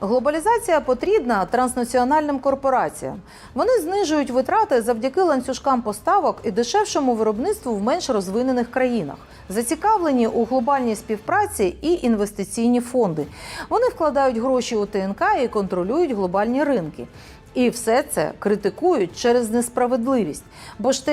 Глобалізація потрібна транснаціональним корпораціям. Вони знижують витрати завдяки ланцюжкам поставок і дешевшому виробництву в менш розвинених країнах. Зацікавлені у глобальній співпраці і інвестиційні фонди. Вони вкладають гроші у ТНК і контролюють глобальні ринки. І все це критикують через несправедливість, бо ж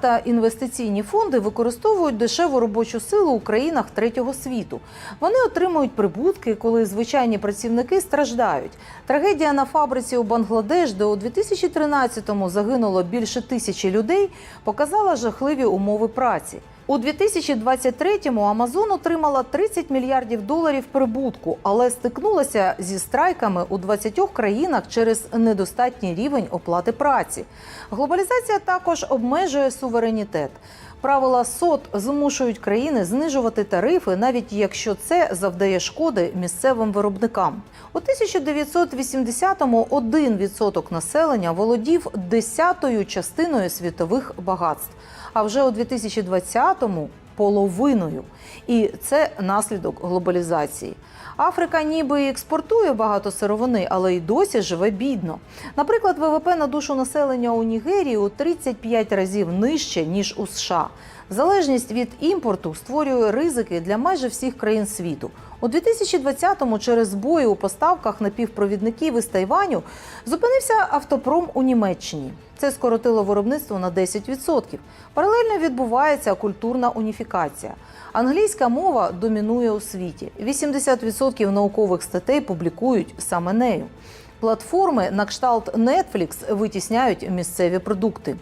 та інвестиційні фонди використовують дешеву робочу силу у країнах третього світу. Вони отримують прибутки, коли звичайні працівники страждають. Трагедія на фабриці у Бангладеш, де у 2013-му загинуло більше тисячі людей, показала жахливі умови праці. У 2023-му Амазон отримала 30 мільярдів доларів прибутку, але стикнулася зі страйками у 20 країнах через недостатній рівень оплати праці. Глобалізація також обмежує суверенітет. Правила СОТ змушують країни знижувати тарифи, навіть якщо це завдає шкоди місцевим виробникам. У 1980-му 1% населення володів десятою частиною світових багатств, а вже у 2020-му половиною. І це наслідок глобалізації. Африка ніби і експортує багато сировини, але й досі живе бідно. Наприклад, ВВП на душу населення у Нігерії у 35 разів нижче ніж у США. Залежність від імпорту створює ризики для майже всіх країн світу. У 2020-му через збої у поставках напівпровідників із Тайваню зупинився автопром у Німеччині. Це скоротило виробництво на 10%. Паралельно відбувається культурна уніфікація. Англійська мова домінує у світі. 80% наукових статей публікують саме нею. Платформи на кшталт Netflix витісняють місцеві продукти.